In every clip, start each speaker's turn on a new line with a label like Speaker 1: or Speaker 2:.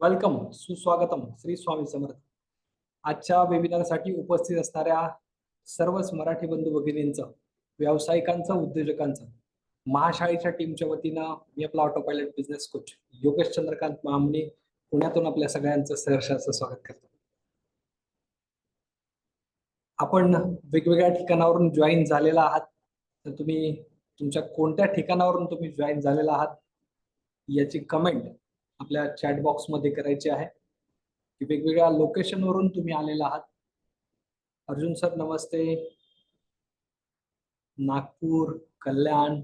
Speaker 1: Welcome सुस्वागतम श्री स्वामी समर्थ. आजच्या वेबिनारसाठी उपस्थित असणाऱ्या सर्वच मराठी बंधू भगिनींचं व्यावसायिकांचं उद्योजकांचं महाशाळेच्या टीमच्या वतीनं मी आपला autopilot business coach Yogesh Chandrakant मामने पुण्यातून आपल्या सगळ्यांचं सहर्षाचं स्वागत करतो. आपण वेगवेगळ्या ठिकाणावरून जॉईन झालेला आहात. तर तुम्ही तुमच्या कोणत्या ठिकाणावरून तुम्ही जॉईन झालेला आहात? याची कमेंट आपल्या चॅट बॉक्समध्ये करायची आहे. की वेगवेगळ्या लोकेशनवरून तुम्ही आलेला आहात. अर्जुन सर नमस्ते. नागपूर कल्याण.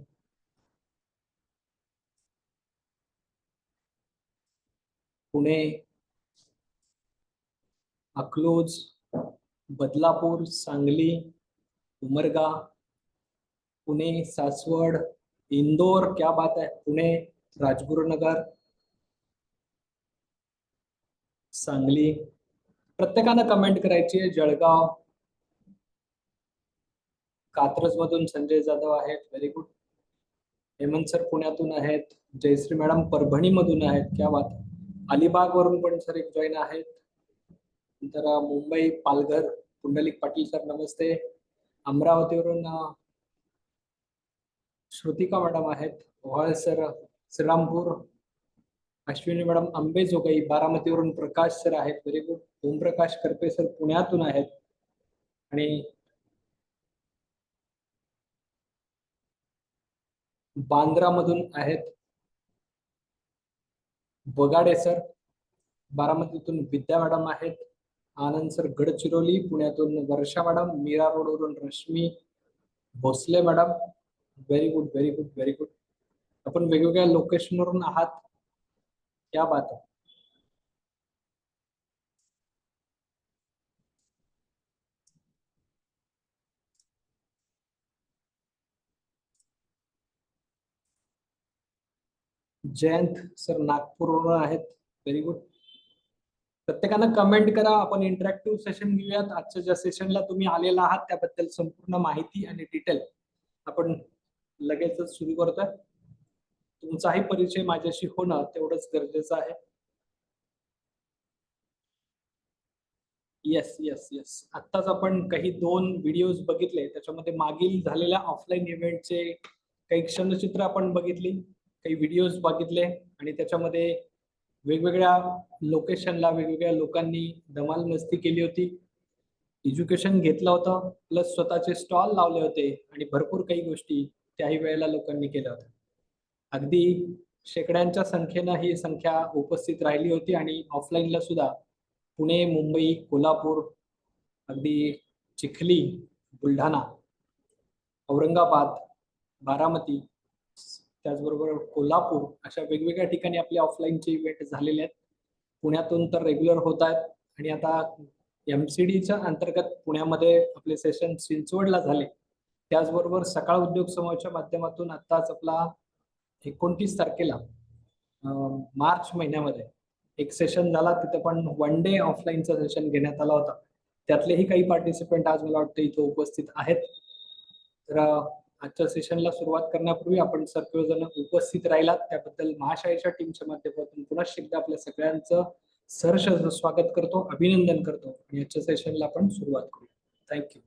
Speaker 1: पुणे. अकलूज बदलापूर सांगली उमरगा. पुणे सासवड इंदोर क्या बात है. पुणे राजगुरुनगर. सांगली. प्रत्येकानं कमेंट करायची जळगाव. कात्रज मधून संजय जाधव आहेत. व्हेरी गुड हेमंत सर पुण्यातून आहेत. जयश्री मॅडम परभणी मधून आहेत. क्या बात अलिबाग वरून पण सर एक जॉईन आहेत. नंतर मुंबई पालघर. पुंडलिक पाटील सर नमस्ते. अमरावतीवरून श्रुतिका मॅडम आहेत. ओहाळ सर श्रीरामपूर. अश्विनी मॅडम आंबेजोगाई बारामतीवरून प्रकाश सर आहेत very good. Omprakash Karpe sir पुण्यातून आहेत. आणि बांद्रा मधून आहेत बगाडे सर. बारामतीतून विद्या मॅडम आहेत. आनंद सर गडचिरोली पुण्यातून वर्षा मॅडम मीरा रोडवरून Rashmi Bhosle madam. Very good very good very good. आपण वेगवेगळ्या लोकेशनवरून आहात. क्या बात है? जयंत सर नागपूरवरून आहेत. व्हेरी गुड प्रत्येकानं कमेंट करा. आपण इंटरॅक्टिव्ह सेशन घेऊयात. आजच्या ज्या सेशनला तुम्ही आलेला आहात त्याबद्दल संपूर्ण माहिती आणि डिटेल आपण लगेचच सुरू करतोय. तुमचाही परिचय माझ्याशी होणं तेवढंच गरजेचं आहे. येस येस येस आत्ताच आपण काही दोन व्हिडिओज बघितले त्याच्यामध्ये मागील झालेल्या ऑफलाईन इव्हेंटचे काही क्षणचित्र आपण बघितली काही व्हिडिओज बघितले आणि त्याच्यामध्ये वेगवेगळ्या लोकेशनला वेगवेगळ्या लोकांनी धमाल मस्ती केली होती. एज्युकेशन घेतलं होतं प्लस स्वतःचे स्टॉल लावले होते आणि भरपूर काही गोष्टी त्याही वेळेला लोकांनी केल्या होत्या. अगदी शेकड्यांच्या संख्येनं ही संख्या उपस्थित राहिली होती आणि ऑफलाईनला सुद्धा पुणे मुंबई कोल्हापूर अगदी चिखली बुलढाणा औरंगाबाद बारामती त्याचबरोबर कोल्हापूर अशा वेगवेगळ्या ठिकाणी आपले ऑफलाईनचे इव्हेंट झालेले आहेत. पुण्यातून तर रेग्युलर होत आहेत आणि आता एम सी डीच्या अंतर्गत पुण्यामध्ये आपले सेशन चिंचवडला झाले. त्याचबरोबर सकाळ उद्योग समूहाच्या माध्यमातून आत्ताच आपला एकोणतीस तारखेला मार्च महिन्यामध्ये एक सेशन झाला. तिथे पण वन डे ऑफलाईनचा सेशन घेण्यात आला होता. त्यातलेही काही पार्टिसिपेंट आज मला वाटतं इथे उपस्थित आहेत. तर आजच्या सेशनला सुरुवात करण्यापूर्वी आपण सर्वजण उपस्थित राहिलात. त्याबद्दल महाशाळेच्या टीमच्या माध्यमातून पुन्हा एकदा आपल्या सगळ्यांचं सहर्ष स्वागत करतो अभिनंदन करतो. आणि आजच्या सेशनला आपण सुरुवात करू थँक्यू